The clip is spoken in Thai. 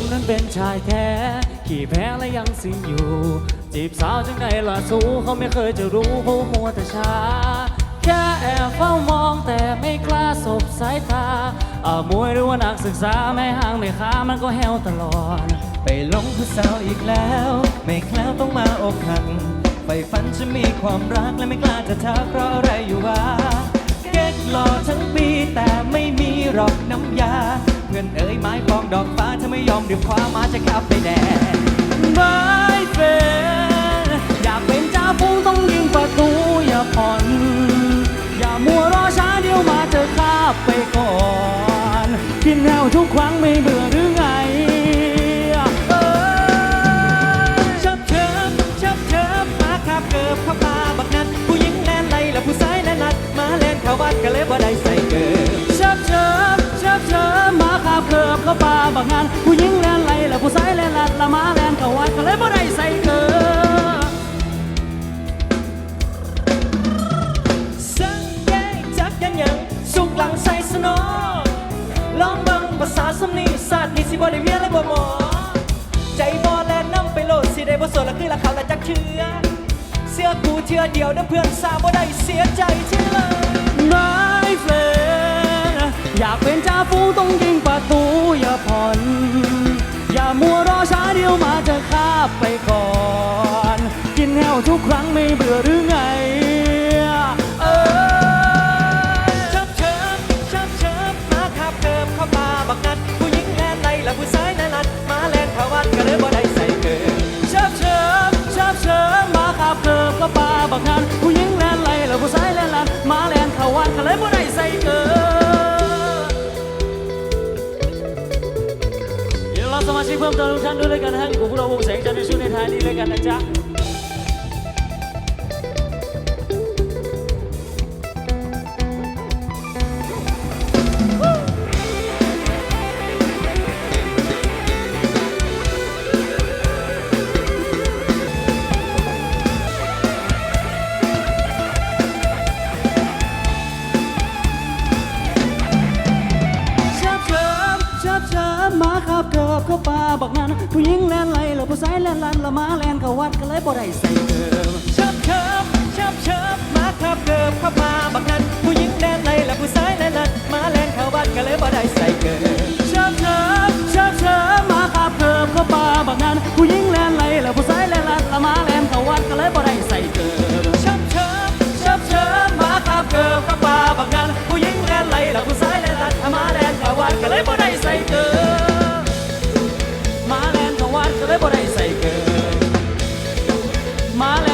มนั้นเป็นชายแท้ ขี่แพ้และยังสิ้นอยู่ จีบสาวจังไงล่ะสู้เขาไม่เคยจะรู้เพราะหัวแต่ช้า แค่แอบเฝ้ามองแต่ไม่กล้าสบสายตาอามวยหรือว่านักศึกษาไม่ห่างไม่ค้ามันก็แหวตลอด ไปหลงผู้สาวอีกแล้ว ไม่แคล้วต้องมาอกหักไปฝันจะมีความรักและไม่กล้าจะทักเพราะอะไรอยู่วะเก๊กหล่อทั้งปีแต่ไม่มีหรอกน้ำยา เพื่อนเอ๋ยไม้ปองดอกฟ้า ไม่ยอมดื่มคว้ามาจะขับไปแดนไม่เฟนอยากเป็นจ้าฟูงต้องยิงประตูอย่าผ่อน อย่ามัวรอช้าเดี๋ยวมาเจอคาบไปก่อนกินแนวทุกครั้งไม่เบื่อหรือาบางงาน ผู้หญิงแลนไหลและผู้ชายแลนลัดละมาแลนเขาวัดก็เลยบ่ได้ใส่เกินสังเกจักยังยังสุกหลังใส่สนอลองเบังภาษาสำนีศาสตร์นี่สิบ่ได้เวียนและบ่หมอ ใจบ่แลนนำไปโลดสิได้บ่สนละคือละเขาละจักเชื่อเสื้อกูเชื่อเดียวเด้อเพื่อนสาวบ่ได้เสียใจเชื่อ เบื่อหรือไงเออชับเชิบชับเชิบมาขับเกิบเข้าป่าบักนัด ผู้หญิงแลนไล่และผู้ชายแลนนัด มาแลนเข้าวัดก็เลยบ่ได้ใส่เกิบชับเชิบชับเชิบมาขับเกิบก็ปามาบักงานผู้หญิงแลนไหลแล้วผู้ชายแลนลันมาแลนเข้าวันก็เลยบ่ได้ใส่เกินเดี๋ยวเราสมาชิกเพิ่มเติมทุกท่านด้วยแล้วกันนะฮะอยู่กับพวกเราวงแสงจันทร์ในช่วงในท้ายนี้เลยกันนะจ๊ะ เข้าป่าบักนั้นผู้หญิงแลนไหลแล้วผู้ชายแลนลันละมาแลนเขาวัดก็เลยบ่ได้ใส่เติมชับชับชับชับ Marlene. É